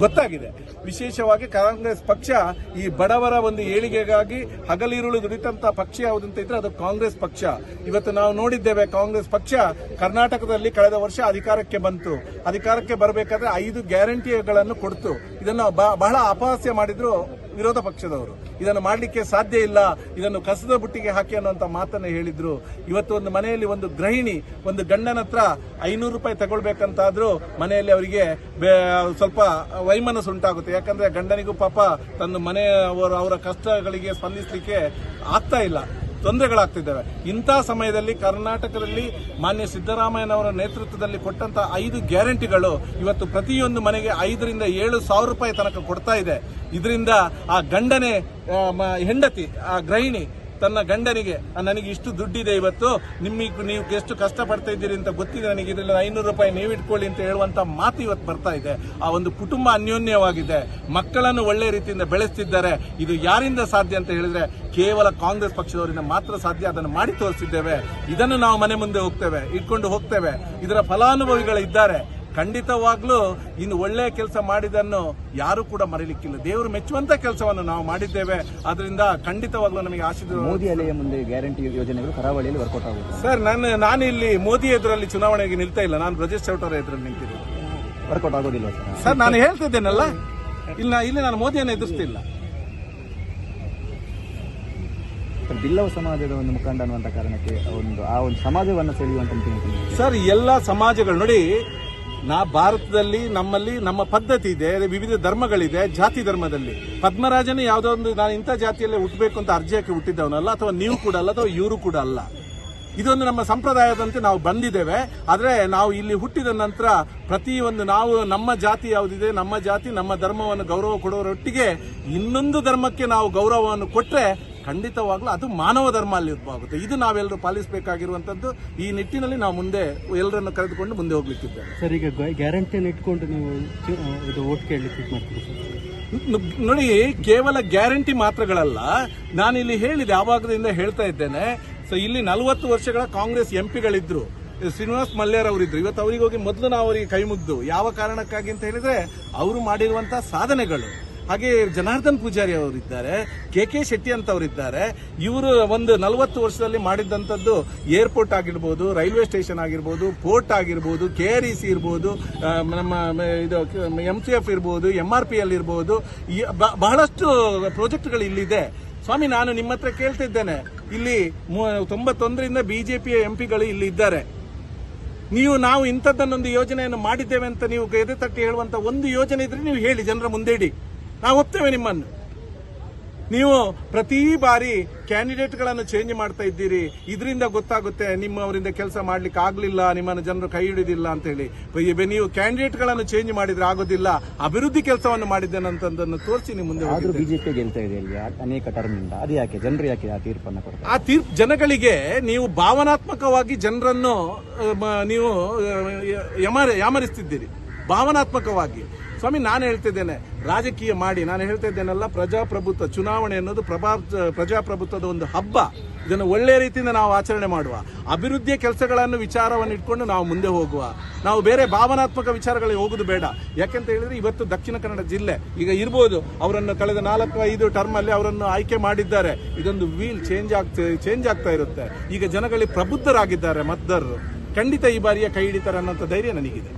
ಗೊತ್ತಾಗಿದೆ. ವಿಶೇಷವಾಗಿ ಕಾಂಗ್ರೆಸ್ ಪಕ್ಷ ಈ ಬಡವರ ಒಂದು ಏಳಿಗೆಗಾಗಿ ಹಗಲಿರುಳು ದುಡಿತಂತ ಪಕ್ಷ ಯಾವುದಂತ ಇದ್ರೆ ಅದು ಕಾಂಗ್ರೆಸ್ ಪಕ್ಷ. ಇವತ್ತು ನಾವು ನೋಡಿದ್ದೇವೆ ಕಾಂಗ್ರೆಸ್ ಪಕ್ಷ ಕರ್ನಾಟಕದಲ್ಲಿ ಕಳೆದ ವರ್ಷ ಅಧಿಕಾರಕ್ಕೆ ಬಂತು. ಅಧಿಕಾರಕ್ಕೆ ಬರಬೇಕಾದ್ರೆ ಐದು ಗ್ಯಾರಂಟಿಗಳನ್ನು ಕೊಡ್ತು. ಇದನ್ನು ಬಹಳ ಅಪಹಾಸ್ಯ ಮಾಡಿದ್ರು ವಿರೋಧ ಪಕ್ಷದವರು. ಇದನ್ನು ಮಾಡಲಿಕ್ಕೆ ಸಾಧ್ಯ ಇಲ್ಲ. ಇದನ್ನು ಕಸದ ಬುಟ್ಟಿಗೆ ಹಾಕಿ ಅನ್ನುವಂತ ಮಾತನ್ನು ಹೇಳಿದ್ರು. ಇವತ್ತು ಒಂದು ಮನೆಯಲ್ಲಿ ಒಂದು ಗೃಹಿಣಿ, ಒಂದು ಗಂಡನ ಹತ್ರ ಐನೂರು ರೂಪಾಯಿ ತಗೊಳ್ಬೇಕಂತಾದ್ರೂ ಮನೆಯಲ್ಲಿ ಅವರಿಗೆ ಸ್ವಲ್ಪ ವೈಮನಸ್ಸು ಉಂಟಾಗುತ್ತೆ. ಯಾಕಂದ್ರೆ ಗಂಡನಿಗೂ ಪಾಪ ತನ್ನ ಮನೆಯವರು ಅವರ ಕಷ್ಟಗಳಿಗೆ ಸ್ಪಂದಿಸಲಿಕ್ಕೆ ಆಗ್ತಾ ಇಲ್ಲ. ತೊಂದರೆಗಳಾಗ್ತಿದ್ದಾವೆ. ಇಂಥ ಸಮಯದಲ್ಲಿ ಕರ್ನಾಟಕದಲ್ಲಿ ಮಾನ್ಯ ಸಿದ್ದರಾಮಯ್ಯನವರ ನೇತೃತ್ವದಲ್ಲಿ ಕೊಟ್ಟಂತ ಐದು ಗ್ಯಾರಂಟಿಗಳು ಇವತ್ತು ಪ್ರತಿಯೊಂದು ಮನೆಗೆ ಐದರಿಂದ ಏಳು ಸಾವಿರ ರೂಪಾಯಿ ತನಕ ಕೊಡ್ತಾ ಇದೆ. ಇದರಿಂದ ಆ ಗಂಡನೇ ಹೆಂಡತಿ, ಆ ಗೃಹಿಣಿ ತನ್ನ ಗಂಡನಿಗೆ ನನಗೆ ಇಷ್ಟು ದುಡ್ಡಿದೆ ಇವತ್ತು ನಿಮ್ಮ ನೀವು ಎಷ್ಟು ಕಷ್ಟ ಪಡ್ತಾ ಇದ್ದೀರಿ ಅಂತ ಗೊತ್ತಿದೆ ನನಗೆ ಇದರಲ್ಲಿ ಐನೂರು ರೂಪಾಯಿ ನೀವು ಇಟ್ಕೊಳ್ಳಿ ಅಂತ ಹೇಳುವಂತ ಮಾತು ಇವತ್ತು ಬರ್ತಾ ಇದೆ. ಆ ಒಂದು ಕುಟುಂಬ ಅನ್ಯೋನ್ಯವಾಗಿದೆ. ಮಕ್ಕಳನ್ನು ಒಳ್ಳೆ ರೀತಿಯಿಂದ ಬೆಳೆಸ್ತಿದ್ದಾರೆ. ಇದು ಯಾರಿಂದ ಸಾಧ್ಯ ಅಂತ ಹೇಳಿದ್ರೆ, ಕೇವಲ ಕಾಂಗ್ರೆಸ್ ಪಕ್ಷದವರಿಂದ ಮಾತ್ರ ಸಾಧ್ಯ. ಅದನ್ನು ಮಾಡಿ ತೋರಿಸಿದ್ದೇವೆ. ಇದನ್ನು ನಾವು ಮನೆ ಮುಂದೆ ಹೋಗ್ತೇವೆ, ಇಟ್ಕೊಂಡು ಹೋಗ್ತೇವೆ. ಇದರ ಫಲಾನುಭವಿಗಳು ಇದ್ದಾರೆ. ಖಂಡಿತವಾಗ್ಲೂ ಇನ್ನು ಒಳ್ಳೆಯ ಕೆಲಸ ಮಾಡಿದನ್ನು ಯಾರು ಕೂಡ ಮರೀಲಿಕ್ಕಿಲ್ಲ. ದೇವರು ಮೆಚ್ಚುವಂತ ಕೆಲಸವನ್ನು ನಾವು ಮಾಡಿದ್ದೇವೆ. ಅದರಿಂದ ಖಂಡಿತವಾಗ್ಲೂ ನಮಗೆ ಆಶೀರ್ವಾದ ಮೋದಿ ಅಲೆಯ ಮುಂದೆ ಗ್ಯಾರಂಟಿ ಯೋಜನೆಗಳು ಕರಾವಳಿಯಲ್ಲಿ ವರ್ಕೌಟ್ ಆಗುತ್ತೆ. ಸರ್ ನಾನು ನಾನು ಇಲ್ಲಿ ಮೋದಿ ಎದುರಲ್ಲಿ ಚುನಾವಣೆಗೆ ನಿಲ್ತಾ ಇಲ್ಲ. ನಾನು ಬ್ರಜೇಶ್ ಚೌಟರ ಎದುರಲ್ಲಿ ನಿಂತಿದ್ದೀನಿ ವರ್ಕೌಟ್ ಆಗೋದಿಲ್ಲ ಸರ್? ಸರ್ ನಾನು ಹೇಳ್ತಿದ್ದೇನಲ್ಲ? ಇಲ್ಲ ಇಲ್ಲಿ ನಾನು ಮೋದಿಯನ್ನು ಎದುರಿಸ್ತಿಲ್ಲ. ಬಿಲ್ಲವ ಸಮಾಜದ ಒಂದು ಮುಖಂಡ ಅನ್ನುವಂಥ ಕಾರಣಕ್ಕೆ ಒಂದು ಆ ಒಂದು ಸಮಾಜವನ್ನು ಸೆಳೆಯುವಂತ ಸರ್ ಎಲ್ಲ ಸಮಾಜಗಳು ನೋಡಿ ನಾ ಭಾರತದಲ್ಲಿ ನಮ್ಮಲ್ಲಿ ನಮ್ಮ ಪದ್ಧತಿ ಇದೆ ವಿವಿಧ ಧರ್ಮಗಳಿದೆ, ಜಾತಿ ಧರ್ಮದಲ್ಲಿ. ಪದ್ಮರಾಜನ ಯಾವುದೋ ಒಂದು ನಾನು ಇಂಥ ಜಾತಿಯಲ್ಲೇ ಹುಟ್ಟಬೇಕು ಅಂತ ಅರ್ಜಿಯಕ್ಕೆ ಹುಟ್ಟಿದ್ದವನಲ್ಲ ಅಥವಾ ನೀವು ಕೂಡ ಅಲ್ಲ, ಅಥವಾ ಇವರು ಕೂಡ ಅಲ್ಲ? ಇದೊಂದು ನಮ್ಮ ಸಂಪ್ರದಾಯದಂತೆ ನಾವು ಬಂದಿದ್ದೇವೆ. ಆದರೆ ನಾವು ಇಲ್ಲಿ ಹುಟ್ಟಿದ ನಂತರ ಪ್ರತಿಯೊಂದು ನಾವು, ನಮ್ಮ ಜಾತಿ ಯಾವುದಿದೆ, ನಮ್ಮ ಜಾತಿ, ನಮ್ಮ ಧರ್ಮವನ್ನು ಗೌರವ ಕೊಡೋರೊಟ್ಟಿಗೆ ಇನ್ನೊಂದು ಧರ್ಮಕ್ಕೆ ನಾವು ಗೌರವವನ್ನು ಕೊಟ್ಟರೆ ಖಂಡಿತವಾಗ್ಲೂ ಅದು ಮಾನವ ಧರ್ಮ ಅಲ್ಲಿ ಉದ್ಭವಾಗುತ್ತೆ. ಇದು ನಾವೆಲ್ಲರೂ ಪಾಲಿಸಬೇಕಾಗಿರುವಂತದ್ದು. ಈ ನಿಟ್ಟಿನಲ್ಲಿ ನಾವು ಮುಂದೆ ಎಲ್ಲರನ್ನು ಕರೆದುಕೊಂಡು ಮುಂದೆ ಹೋಗ್ಲಿಕ್ಕಿದ್ದೇವೆ. ಸರ್ ಈಗ ಗ್ಯಾರಂಟಿಯನ್ನು ಇಟ್ಕೊಂಡು ನೀವು ಇದು ಓಟ್ ಕೇಳಲಿಕ್ಕೆ ಮಾಡ್ತೀರಿ ನೋಡಿ ಕೇವಲ ಗ್ಯಾರಂಟಿ ಮಾತ್ರಗಳಲ್ಲ. ನಾನು ಇಲ್ಲಿ ಹೇಳಿದೆ ಯಾವಾಗದಿಂದ ಹೇಳ್ತಾ ಇದ್ದೇನೆ ಸೊ ಇಲ್ಲಿ ನಲವತ್ತು ವರ್ಷಗಳ ಕಾಂಗ್ರೆಸ್ ಎಂಪಿಗಳಿದ್ರು. ಶ್ರೀನಿವಾಸ್ ಮಲ್ಯರ್ ಅವರಿದ್ರು. ಇವತ್ತು ಅವರಿಗೆ ಹೋಗಿ ಮೊದಲು ನಾವು ಅವರಿಗೆ ಕೈ ಮುಗ್ದು ಯಾವ ಕಾರಣಕ್ಕಾಗಿ ಅಂತ ಹೇಳಿದ್ರೆ ಅವರು ಮಾಡಿರುವಂತಹ ಸಾಧನೆಗಳು. ಹಾಗೆ ಜನಾರ್ದನ್ ಪೂಜಾರಿ ಅವರಿದ್ದಾರೆ ಕೆ ಕೆ ಶೆಟ್ಟಿ ಅಂತ ಅವರಿದ್ದಾರೆ ಇವರು ಒಂದು ನಲವತ್ತು ವರ್ಷದಲ್ಲಿ ಮಾಡಿದಂಥದ್ದು ಏರ್ಪೋರ್ಟ್ ಆಗಿರ್ಬೋದು, ರೈಲ್ವೆ ಸ್ಟೇಷನ್ ಆಗಿರ್ಬೋದು ಪೋರ್ಟ್ ಆಗಿರ್ಬೋದು, ಕೆ ಆರ್ ಇ ಸಿ ಇರ್ಬೋದು ನಮ್ಮ ಇದು, ಎಂ ಸಿ ಎಫ್ ಇರ್ಬೋದು, ಎಂ ಆರ್ ಪಿ ಎಲ್ ಇರ್ಬೋದು ಬಹಳಷ್ಟು ಪ್ರಾಜೆಕ್ಟ್ಗಳು ಇಲ್ಲಿದೆ. ಸ್ವಾಮಿ, ನಾನು ನಿಮ್ಮ ಹತ್ರ ಕೇಳ್ತಿದ್ದೇನೆ. ಇಲ್ಲಿ ತೊಂಬತ್ತೊಂದರಿಂದ ಬಿಜೆಪಿಯ ಎಂಪಿಗಳು ಇಲ್ಲಿ ಇದ್ದಾರೆ. ನೀವು, ನಾವು ಇಂಥದ್ದನ್ನೊಂದು ಯೋಜನೆಯನ್ನು ಮಾಡಿದ್ದೇವೆ ಅಂತ ನೀವು ಎದೆ ತಟ್ಟಿ ಹೇಳುವಂತ ಒಂದು ಯೋಜನೆ ಇದ್ರೆ ನೀವು ಹೇಳಿ, ಜನರ ಮುಂದೆ ನಾವು ಒಪ್ತೇವೆ ನಿಮ್ಮನ್ನು. ನೀವು ಪ್ರತಿ ಬಾರಿ ಕ್ಯಾಂಡಿಡೇಟ್ಗಳನ್ನು ಚೇಂಜ್ ಮಾಡ್ತಾ ಇದ್ದೀರಿ. ಇದರಿಂದ ಗೊತ್ತಾಗುತ್ತೆ ನಿಮ್ಮವರಿಂದ ಕೆಲಸ ಮಾಡ್ಲಿಕ್ಕೆ ಆಗಲಿಲ್ಲ ನಿಮ್ಮನ್ನು ಜನರು ಕೈ ಹಿಡಿದಿಲ್ಲ ಅಂತ ಹೇಳಿ ನೀವು ಕ್ಯಾಂಡಿಡೇಟ್ಗಳನ್ನು ಚೇಂಜ್ ಮಾಡಿದ್ರೆ ಆಗೋದಿಲ್ಲ. ಅಭಿವೃದ್ಧಿ ಕೆಲಸವನ್ನು ಮಾಡಿದ್ದೇನೆ ಅಂತಂದನ್ನು ತೋರಿಸಿ ನಿಮ್ಮ ಮುಂದೆ ಆದರೂ. ಬಿಜೆಪಿ ಗೆಲ್ತಾ ಇದೆ ಅನೇಕ ಟರ್ಮ್ ಇಂದ ಅದು ಯಾಕೆ? ಜನರು ಯಾಕೆ ಆ ತೀರ್ಪನ್ನು ಕೊಡ್ತಾರೆ? ಆ ತೀರ್ಪು ಜನಗಳಿಗೆ ನೀವು ಭಾವನಾತ್ಮಕವಾಗಿ ಜನರನ್ನು ನೀವು ಯಮರಿಸ್ತಿದ್ದೀರಿ ಯಮ- ಯಾಮರಿಸ್ತಿದ್ದೀರಿ. ಭಾವನಾತ್ಮಕವಾಗಿ. ಸ್ವಾಮಿ, ನಾನು ಹೇಳ್ತಿದ್ದೇನೆ, ರಾಜಕೀಯ ಮಾಡಿ, ನಾನು ಹೇಳ್ತಾ ಇದ್ದೇನಲ್ಲ ಪ್ರಜಾಪ್ರಭುತ್ವ, ಚುನಾವಣೆ ಅನ್ನೋದು ಪ್ರಭಾ, ಪ್ರಜಾಪ್ರಭುತ್ವದ ಒಂದು ಹಬ್ಬ. ಇದನ್ನು ಒಳ್ಳೆ ರೀತಿಯಿಂದ ನಾವು ಆಚರಣೆ ಮಾಡುವ. ಅಭಿವೃದ್ಧಿಯ ಕೆಲಸಗಳನ್ನು, ವಿಚಾರವನ್ನು ಇಟ್ಕೊಂಡು ನಾವು ಮುಂದೆ ಹೋಗುವ. ನಾವು ಬೇರೆ ಭಾವನಾತ್ಮಕ ವಿಚಾರಗಳಿಗೆ ಹೋಗೋದು ಬೇಡ. ಯಾಕೆಂತ ಹೇಳಿದ್ರೆ, ಇವತ್ತು ದಕ್ಷಿಣ ಕನ್ನಡ ಜಿಲ್ಲೆ, ಈಗ ಇರ್ಬೋದು, ಅವರನ್ನು ಕಳೆದ ನಾಲ್ಕು, ಐದು ಟರ್ಮ್ ಅಲ್ಲಿ ಅವರನ್ನು ಆಯ್ಕೆ ಮಾಡಿದ್ದಾರೆ. ಇದೊಂದು ವೀಲ್ ಚೇಂಜ್ ಆಗ್ತಾ ಚೇಂಜ್ ಆಗ್ತಾ ಇರುತ್ತೆ. ಈಗ ಜನಗಳಿಗೆ ಪ್ರಬುದ್ಧರಾಗಿದ್ದಾರೆ ಮತದಾರರು. ಖಂಡಿತ ಈ ಬಾರಿಯ ಕೈ ಹಿಡಿತಾರೆ ಅನ್ನೋಂಥ ಧೈರ್ಯ ನನಗಿದೆ.